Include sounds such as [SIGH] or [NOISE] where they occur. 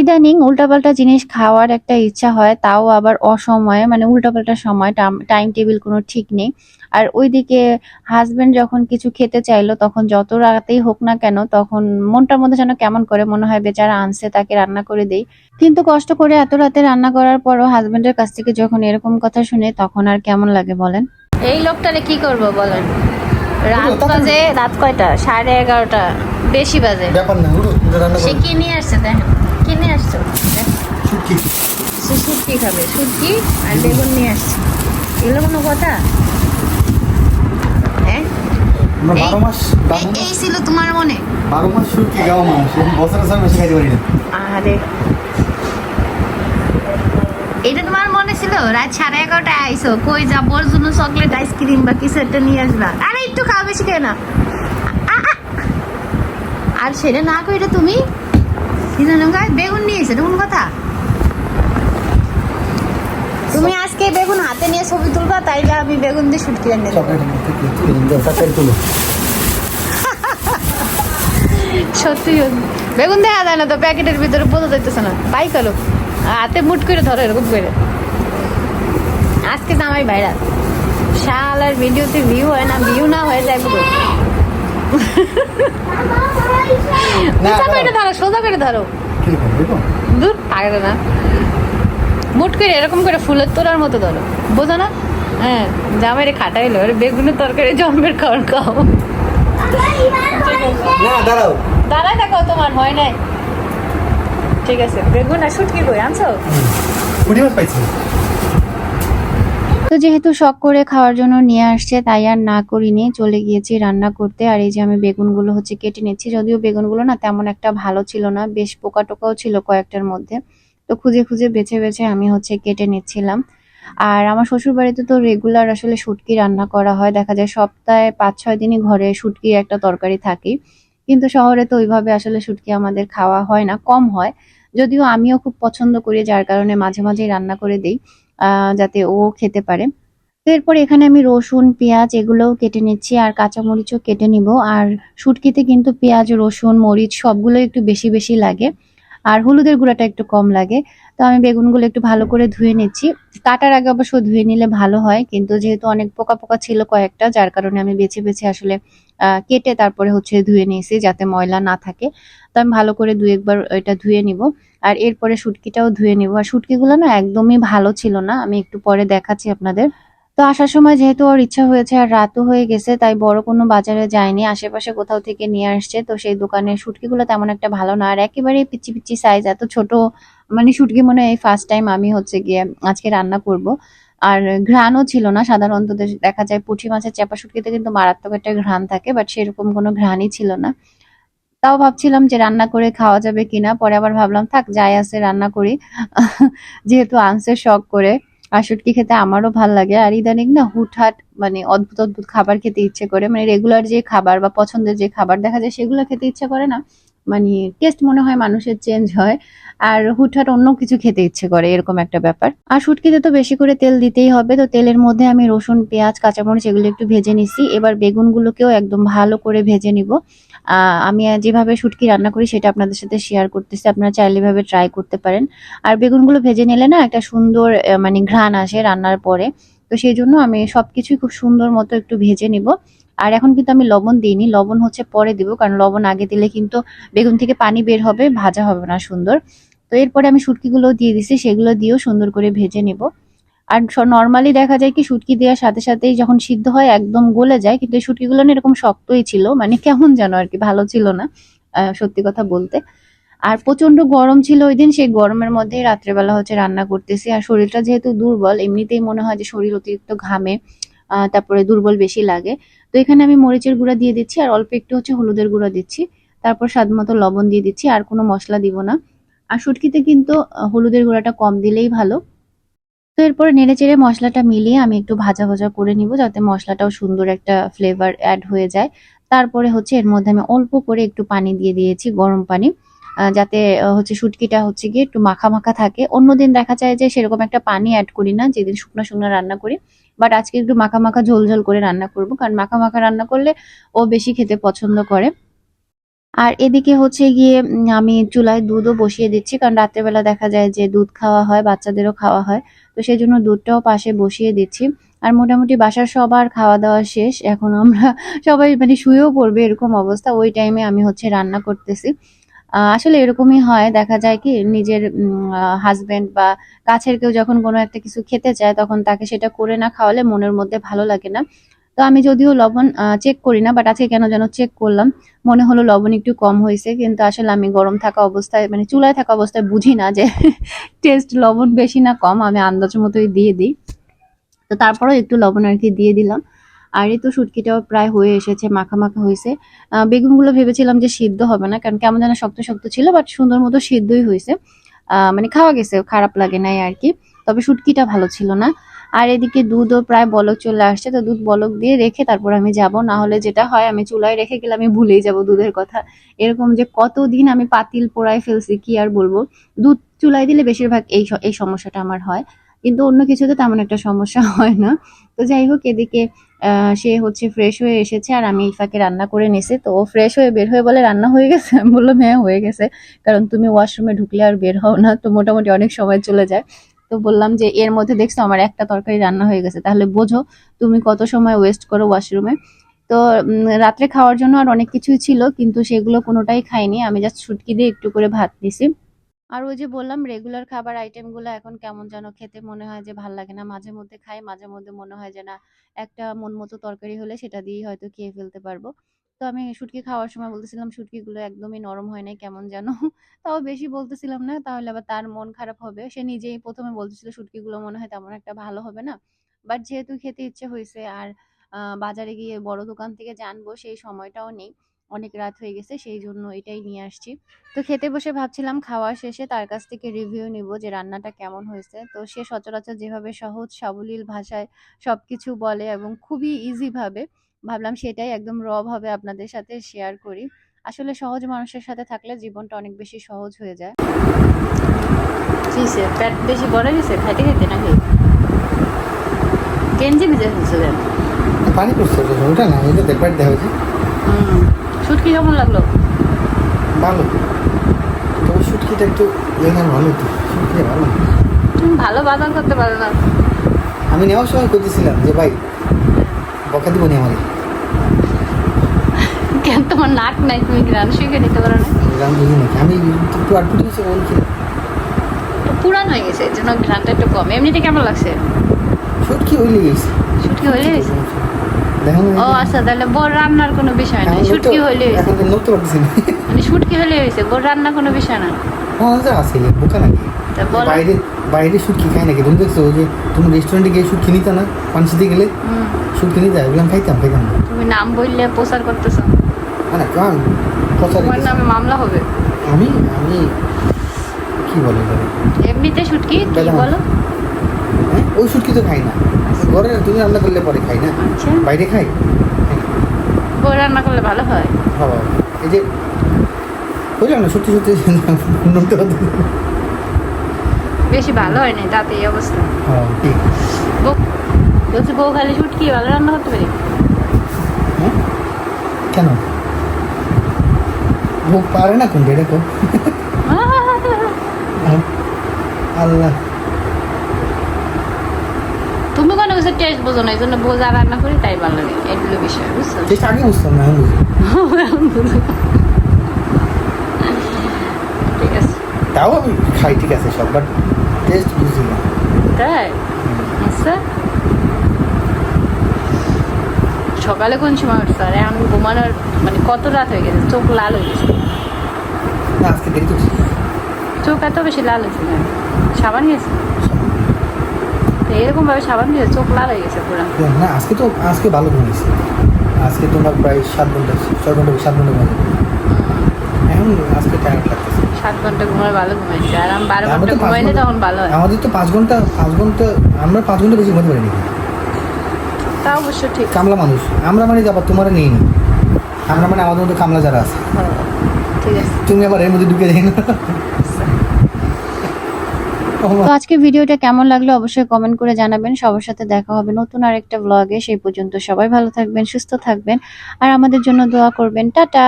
ইদানিং উল্টাপাল্টা জিনিস খাওয়ার একটা ইচ্ছা হয় তাও আবার অসময়ে মানে উল্টাপাল্টা সময় টাইম টেবিল কোনো ঠিক নেই। আর ওইদিকে হাজবেন্ড যখন কিছু খেতে চাইলো তখন যত রাতেই হোক না কেন তখন মনটার মধ্যে যেন কেমন করে মনে হয় বেচারা আনছে তাকে রান্না করে দেই। কিন্তু কষ্ট করে এত রাতে রান্না করার পরও হাজবেন্ডের কাছ থেকে যখন এরকম কথা শুনে তখন আর কেমন লাগে বলেন? এই লোকটারে কি করব বলেন? রাত বাজে রাত কয়টা? সাড়ে এগারোটা বেশি বাজে। ব্যাপার না উড়ো রান্না সে করো। কি নিয়ে আসছে দেখেন কি নিয়ে আসছো? শুটকি। শুটকি খাবে শুটকি আর বেগুন নিয়ে আসছে। এগুলো কোনো কথা? হ্যাঁ? এই- ছিল তোমার মনে। বারো মাস শুটকি গাও মাস বছরের সময় বেশি খাইতে পারি না। আরে এটা তোমার মনে ছিল? রাত সাড়ে এগারোটায় আইসো কই যাবোর জন্য চকলেট আইসক্রিম বা কিছু একটা নিয়ে আসবা। আরে একটু খাওয়া বেশি না। আর সেটা না কই তুমি কি জানো বেগুন নিয়ে এসে কোন কথা? তুমি আজকে বেগুন হাতে নিয়ে ছবি তুলবা তাইলে আমি বেগুন দিয়ে চকলেট চকলেট তুলো। সত্যি বেগুন দেখা যায় না তো প্যাকেটের ভিতরে বোঝা যাইতেছে না। পাই কালো হাতে মুট করে ধরো এরকম করে। আজকে তো আমার ভাইরাল। শাল আর ভিডিওতে ভিউ হয় না ভিউ না হয়ে যায় [LAUGHS] সোজা করে ধরো সোজা করে ধরো। দূর পারে না মুট করে এরকম করে ফুলের তোলার মতো ধরো। বোঝো না? হ্যাঁ জামাইরে খাটাইলো আরে বেগুনের তরকারি জন্মের খাওয়ার খাও। না দাঁড়াও। দাঁড়ায় দেখো তোমার হয় নাই। ঠিক আছে বেগুন আর শুটকি কই আনছো? পুঁটি মাছ পাইছি। তো যেহেতু শখ করে খাওয়ার জন্য নিয়ে আসছে, তাই আর না করিনি। চলে গিয়েছি রান্না করতে। আর এই যে আমি বেগুনগুলো হচ্ছে কেটে নিচ্ছি, যদিও বেগুনগুলো না তেমন একটা ভালো ছিল না, বেশ পোকা টোকাও ছিল কয়েকটার মধ্যে। তো খুঁজে খুঁজে বেছে বেছে আমি হচ্ছে কেটে নিচ্ছিলাম। আর আমার শ্বশুর বাড়িতে তো রেগুলার আসলে শুটকি রান্না করা হয়। দেখা যায় সপ্তাহে পাঁচ ছয় দিনই ঘরে শুটকির একটা তরকারি থাকেই। কিন্তু শহরে তো ওইভাবে আসলে শুটকি আমাদের খাওয়া হয় না, কম হয়। যদিও আমিও খুব পছন্দ করি, যার কারণে মাঝে মাঝেই রান্না করে দিই। যাতে ও খেতে পারে। তো এরপর এখানে আমি রসুন, পেঁয়াজ এগুলোও কেটে নিচ্ছি আর কাঁচামরিচও কেটে নিব। আর শুটকিতে কিন্তু পেঁয়াজ, রসুন, মরিচ সবগুলো একটু বেশি বেশি লাগে। আর হলুদের গুঁড়াটা একটু কম লাগে। তো আমি বেগুনগুলো একটু ভালো করে ধুয়ে নিচ্ছি। কাটার আগে অবশ্য ধুয়ে নিলে ভালো হয়, কিন্তু যেহেতু অনেক পোকা পোকা ছিল কয়েকটা, যার কারণে আমি বেছে বেছে আসলে কেটে তারপরে হচ্ছে ধুয়ে নিয়েছি যাতে ময়লা না থাকে। তো আমি ভালো করে দু একবার এটা ধুয়ে নিব। আর এরপরে শুটকিটাও ধুয়ে নিব। আর শুটকিগুলো না একদমই ভালো ছিল না, আমি একটু পরে দেখাচ্ছি আপনাদের। তো আসার সময় যেহেতু ওর ইচ্ছা হয়েছে আর রাতও হয়ে গেছে, তাই বড় কোনো বাজারে যায়নি, আশেপাশে কোথাও থেকে নিয়ে আসছে। তো সেই দোকানের শুটকিগুলো তেমন একটা ভালো না, আর একেবারে পিচি পিচি সাইজ এত ছোট মানে শুটকি মনে হয় এই ফার্স্ট টাইম আমি হচ্ছে গিয়ে আজকে রান্না করব। আর ঘ্রাণও ছিল না, সাধারণত দেখা যায় পুঁটি মাছের চাপা শুটকিতে কিন্তু মারাত্মক একটা ঘ্রাণ থাকে বাট সেরকম কোনো ঘ্রাণই ছিল না। তাও ভাবছিলাম যে রান্না করে খাওয়া যাবে কিনা। পরে আবার ভাবলাম, থাক, যাই আছে, রান্না করি। [LAUGHS] যেহেতু আনসে শখ করে, আর শুটকি খেতে আমারও ভালো লাগে। আর ইদানিং না হুটহাট মানে অদ্ভুত অদ্ভুত খাবার খেতে ইচ্ছে করে। মানে রেগুলার যে খাবার বা পছন্দের যে খাবার দেখা যায়, সেগুলো খেতে ইচ্ছে করে না। মানে টেস্ট মনে হয় মানুষের চেঞ্জ হয়। আর হুটহাট অন্য কিছু খেতে ইচ্ছে করে, এরকম একটা ব্যাপার। আর শুটকিতে তো বেশি করে তেল দিতেই হবে, তো তেলের মধ্যে আমি রসুন, পেঁয়াজ, কাঁচামরিচ এগুলো একটু ভেজে নিছি। এবার বেগুনগুলোকেও একদম ভালো করে ভেজে নিব। আমি যেভাবে শুটকি রান্না করি সেটা আপনাদের সাথে শেয়ার করতেছি, আপনারা চাইলে এভাবে ট্রাই করতে পারেন। আর বেগুনগুলো ভেজে নিলে না একটা সুন্দর মানে ঘ্রাণ আসে রান্নার পরে। তো সেই জন্য আমি সবকিছুই খুব সুন্দর মতো একটু ভেজে নিব। আর এখন কিন্তু আমি লবণ দিইনি, লবণ হচ্ছে পরে দিব, কারণ লবণ আগে দিলে কিন্তু বেগুন থেকে পানি বের হবে, ভাজা হবে না সুন্দর। তো এরপরে আমি শুটকিগুলো দিয়ে দিছি, সেগুলো দিয়েও সুন্দর করে ভেজে নিব। আর নর্মালি দেখা যায় কি, শুটকি দেওয়ার সাথে সাথেই যখন সিদ্ধ হয় একদম গলে যায়, কিন্তু এই শুটকিগুলো না এরকম শক্তই ছিল মানে কেমন যেন আর কি, ভালো ছিল না সত্যি কথা বলতে। আর প্রচণ্ড গরম ছিল ওই দিন, সেই গরমের মধ্যে রাত্রেবেলা হচ্ছে রান্না করতেছি। আর শরীরটা যেহেতু দুর্বল, এমনিতেই মনে হয় যে শরীর অতিরিক্ত ঘামে তারপরে দুর্বল বেশি লাগে। তো এখানে আমি মরিচের গুঁড়া দিয়ে দিচ্ছি, আর অল্প একটু হচ্ছে হলুদের গুঁড়া দিচ্ছি। তারপর স্বাদ মতো লবণ দিয়ে দিচ্ছি, আর কোনো মশলা দিব না। আর শুটকিতে কিন্তু হলুদের গুঁড়াটা কম দিলেই ভালো। তো এরপরে নেড়ে চেড়ে মশলাটা মিলিয়ে আমি একটু ভাজা ভাজা করে নিব, যাতে মশলাটাও সুন্দর একটা ফ্লেভার অ্যাড হয়ে যায়। তারপরে হচ্ছে এর মধ্যে আমি অল্প করে একটু পানি দিয়ে দিয়েছি, গরম পানি। যাতে হচ্ছে শুটকিটা হচ্ছে গিয়ে একটু মাখা মাখা থাকে। অন্যদিন দেখা যায় যে সেরকম একটা পানি অ্যাড করি না, যেদিন শুকনো শুকনো রান্না করি বাট আজকে একটু মাখা মাখা ঝোল ঝোল করে রান্না করব। কারণ মাখা মাখা রান্না করলে ও বেশি খেতে পছন্দ করে। আর এদিকে হচ্ছে গিয়ে আমি চুলায় দুধও বসিয়ে দিচ্ছি। কারণ রাত্রেবেলা দেখা যায় যে দুধ খাওয়া হয়, বাচ্চাদেরও খাওয়া হয়। তো সেই জন্য দুধটাও পাশে বসিয়ে দিচ্ছি। আর মোটামুটি বাসার সবার খাওয়া দাওয়া শেষ। এখন আমরা সবাই মানে শুয়েও পড়বে এরকম অবস্থা। ওই টাইমে আমি হচ্ছে রান্না করতেছি। আসলে এরকমই হয়। দেখা যায় কি, নিজের হাজবেন্ড বা কাছের কেউ যখন কোনো একটা কিছু খেতে চায়, তখন তাকে সেটা করে না খাওয়ালে মনের মধ্যে ভালো লাগে না। তো আমি যদিও লবণ চেক করি না বাট আজকে কেন যেন চেক করলাম। মনে হলো লবণ একটু কম হয়েছে, কিন্তু আসলে আমি গরম থাকা অবস্থায় মানে চুলায় থাকা অবস্থায় বুঝি না যে [LAUGHS] টেস্ট লবণ বেশি না কম, আমি আন্দাজ মতোই দিয়ে দিই। তো তারপরেও একটু লবণ আর কি দিয়ে দিলাম। আর এই তো শুটকিটাও প্রায় হয়ে এসেছে মাখা মাখা হয়েছে বেগুনগুলো ভেবেছিলাম যে সিদ্ধ হবে না, কারণ কেমন যেন শক্ত শক্ত ছিল বাট সুন্দর মতো সিদ্ধই হয়েছে। মানে খাওয়া গেছে, খারাপ লাগে নাই আর কি, তবে শুটকিটা ভালো ছিল না। আর এদিকে দুধও প্রায় বলক চলে আসছে, তো দুধ বলক দিয়ে রেখে তারপর আমি যাব, না হলে যেটা হয় আমি চুলায় রেখে গেলে আমি ভুলেই যাব দুধের কথা। এরকম যে কতদিন আমি পাতিল পোড়ায় ফেলছি, কি আর বলব? দুধ চুলায় দিলে বেশিরভাগ এই এই সমস্যাটা আমার হয়, কিন্তু অন্য কিছুতে তেমন একটা সমস্যা হয় না। তো যাই হোক, এদিকে সে হচ্ছে ফ্রেশ হয়ে এসেছে আর আমি ইফাকে রান্না করে নিছি। তো ও ফ্রেশ হয়ে বের হয়ে বলে, রান্না হয়ে গেছে? আমি বললাম হ্যাঁ হয়ে গেছে। কারণ তুমি ওয়াশরুমে ঢুকলে আর বের হও না, তো মোটামুটি অনেক সময় চলে যায়। তো বললাম যে, এর মধ্যে দেখছ, আমার একটা তরকারি রান্না হয়ে গেছে। তাহলে বোঝো তুমি কত সময় ওয়েস্ট করো ওয়াশরুমে তো রাত্রে খাওয়ার জন্য আর অনেক কিছুই ছিল, কিন্তু সেগুলো কোনোটাই খাইনি। আমি জাস্ট ছুটকি দিয়ে একটু করে ভাত নিছি। আর ওই যে বললাম রেগুলার খাবার আইটেমগুলো এখন কেমন যেন খেতে মনে হয় যে ভালো লাগে না। মাঝে মধ্যে খাই, মাঝে মধ্যে মনে হয় যে না, একটা মন মতো তরকারি হলে সেটা দিয়েই হয়তো খেয়ে ফেলতে পারব। তো আমি শুটকি খাওয়ার সময় বলতেছিলাম, শুটকিগুলো একদমই নরম হয় নাই, কেমন যেন? [LAUGHS] তাও বেশি বলতেছিলাম না, তাহলে আবার তার মন খারাপ হবে। সে নিজেই প্রথমে বলতেছিল, শুটকিগুলো মনে হয় তেমন একটা ভালো হবে না। বাট যেহেতু খেতে ইচ্ছে হয়েছে আর বাজারে গিয়ে বড় দোকান থেকে জানব সেই সময়টাও নেই। অনেক রাত হয়ে গেছে সেই জন্য এটাই নিয়ে আসছি। তো খেতে বসে ভাবছিলাম খাওয়া শেষে তার কাছ থেকে রিভিউ নিব যে রান্নাটা কেমন হয়েছে। তো সে সচরাচর যেভাবে সহজ সাবলীল ভাষায় সব কিছু বলে এবং খুবই ইজিভাবে ভাবলাম সেটাই একদম র ভাবে আপনাদের সাথে শেয়ার করি। আসলে সহজ মানুষের সাথে থাকলে জীবনটা অনেক বেশি সহজ হয়ে যায়। পেট বেশি বড় গেছে? খাইতে খাইতে নাকি? গেঞ্জি ভিজে ফেলছে দেন পানি পড়ছে ওটা না ওইটা দেখবার দেখা হয়েছে শুটকি কেমন লাগল? ভালো। তবে শুটকিটা একটু লেখার ভালো তো শুটকিটা ভালো। তুমি ভালো বাজার করতে পারো না। আমি নেওয়ার সময় করতেছিলাম যে ভাই বকা দিব নি আমারে কেন তোমার নাক নাই তুমি গ্রান শিখে নিতে পারো না? গ্রাম বুঝি নাকি? আমি একটু আটপুটি হচ্ছে বলছি পুরান হয়ে গেছে এর জন্য ঘ্রানটা একটু কম। এমনিতে কেমন লাগছে? শুটকি হইলে গেছে শুটকি হইলে হয়েছে? দেখো ও আচ্ছা তাহলে বড় রান্নার কোনো বিষয় নাই। শুটকি এখন তো মানে শুটকি হইলে হয়েছে। বড় রান্না কোনো বিষয় না আছে বোকা নাকি? বাইরে বাইরে শুটকি খাই নাকি? তুমি দেখছ যে তুমি রেস্টুরেন্টে গিয়ে শুটকি নিতে না? পানসিতে গেলে শুটকি নিতে? এগুলো খাইতাম খাইতাম না। তুমি নাম বললে প্রচার করতেছো। মানে কারণ কথা তোমার নামে মামলা হবে। আমি? আমি কি বলে? এমনিতে শুটকি? কি বলো। হ্যাঁ ওই শুটকি তো খাই না। ঘরে তুমি রান্না করলে পরে খাই না? আচ্ছা। বাইরে খাই? খাই রান্না করলে ভালো হয়? বাবা এই যে বুঝলাম না সত্যি সত্যি না। বেশি ভালো হয় নাই তাতে এই অবস্থা। হ্যাঁ বউ বলছি বউ খালি শুটকি ভালো রান্না করতে পারি? হ্যাঁ? কেন? ভোগ পারে না কোনটা দেখো আল্লাহ। তুমি কোনো কিছু টেস্ট বোঝো না এই জন্য বোঝা রান্না করি তাই ভালো লাগে এগুলো বিষয় বুঝছ আগে বুঝতাম না ঠিক আছে। তাও আমি খাই ঠিক আছে সব বাট টেস্ট বুঝি না তাই? আচ্ছা সকালে কোন সময় উঠছো? আর এখন ঘুমানোর মানে কত রাত হয়ে গেছে? চোখ লাল হয়ে গেছে। আজকে চোখ এত বেশি লাল হয়েছে না সাবান গেছে? এরকম ভাবে সাবান দিয়ে চোখ লাল হয়ে গেছে পুরো। না আজকে তো আজকে ভালো ঘুমিয়েছি আজকে তোমার প্রায় সাত ঘণ্টা ছয় ঘণ্টা সাত ঘণ্টা ঘুমাই এখন আজকে টায়ার্ড লাগতেছে। সাত ঘণ্টা ভালো ঘুমাইছে আর আমি বারো আমরা ঘণ্টা ঘুমাইলে তখন ভালো হয়। আমাদের তো পাঁচ ঘণ্টা পাঁচ ঘণ্টা আমরা পাঁচ ঘণ্টা বেশি ঘুমাতে পারিনি। তা অবশ্য ঠিক। কামলা মানুষ আমরা মানে যাবার তোমার নেই নি। আমরা মানে আমাদের মতো কামলা যারা আছে। ঠিক আছে। তুমি আবার এর মধ্যে ঢুকে যাই না তো আজকে ভিডিওটা কেমন লাগল অবশ্যই কমেন্ট করে জানাবেন। সবার সাথে দেখা হবে নতুন আরেকটা ব্লগে সেই পর্যন্ত সবাই ভালো থাকবেন, সুস্থ থাকবেন। আর আমাদের জন্য দোয়া করবেন। টাটা!